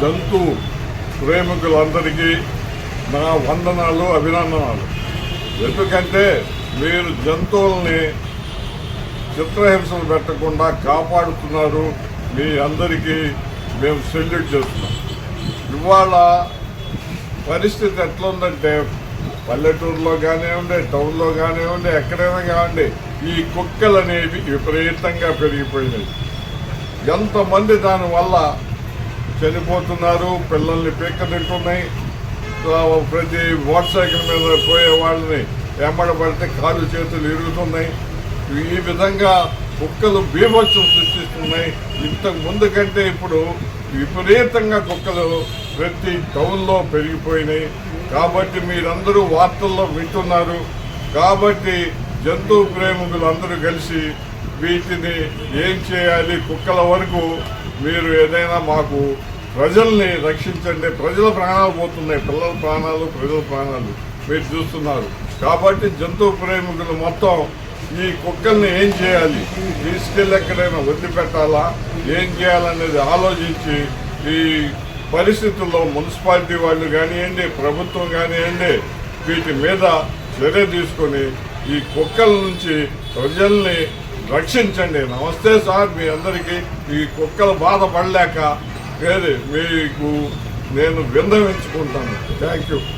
జంతు ప్రేమికులందరికీ నా వందనాలు అభినందనాలు. ఎందుకంటే మీరు జంతువుల్ని చిత్రహింసలు పెట్టకుండా కాపాడుతున్నారు. మీ అందరికీ మేము సెల్యూట్ చేస్తున్నాం. ఇవాళ పరిస్థితి ఎట్లుందంటే పల్లెటూరులో కానివ్వండి టౌన్లో కానివ్వండి ఎక్కడైనా కానివ్వండి ఈ కుక్కలు అనేవి విపరీతంగా పెరిగిపోయినాయి. ఎంతమంది దానివల్ల చనిపోతున్నారు పిల్లల్ని పీక్కనింటున్నాయి ప్రతి మోటార్ సైకిల్ మీద పోయే వాళ్ళని వెంబడబడితే కాలు చేతులు ఇరుగుతున్నాయి. ఈ విధంగా కుక్కలు బీభత్సం సృష్టిస్తున్నాయి. ఇంతకు ముందు కంటే ఇప్పుడు విపరీతంగా కుక్కలు ప్రతి టౌన్లో పెరిగిపోయినాయి. కాబట్టి మీరందరూ వార్తల్లో వింటున్నారు. కాబట్టి జంతువు ప్రేమికులు అందరూ కలిసి వీటిని ఏం చేయాలి? కుక్కల వరకు మీరు ఏదైనా మాకు ప్రజల్ని రక్షించండి. ప్రజల ప్రాణాలు పోతున్నాయి. పిల్లల ప్రాణాలు ప్రజల ప్రాణాలు. మీరు చూస్తున్నారు. కాబట్టి జంతు ప్రేమికులు మొత్తం ఈ కుక్కల్ని ఏం చేయాలి? తీసుకెళ్ళి ఎక్కడైనా వదిలిపెట్టాలా? ఏం చేయాలనేది ఆలోచించి ఈ పరిస్థితుల్లో మున్సిపాలిటీ వాళ్ళు కానివ్వండి ప్రభుత్వం కానివ్వండి వీటి మీద చర్య తీసుకొని ఈ కుక్కల నుంచి ప్రజల్ని రక్షించండి. నమస్తే సార్ మీ అందరికీ ఈ కుక్కలు బాధపడలేక ఏది మీకు నేను విన్నవించుకుంటాను. Thank you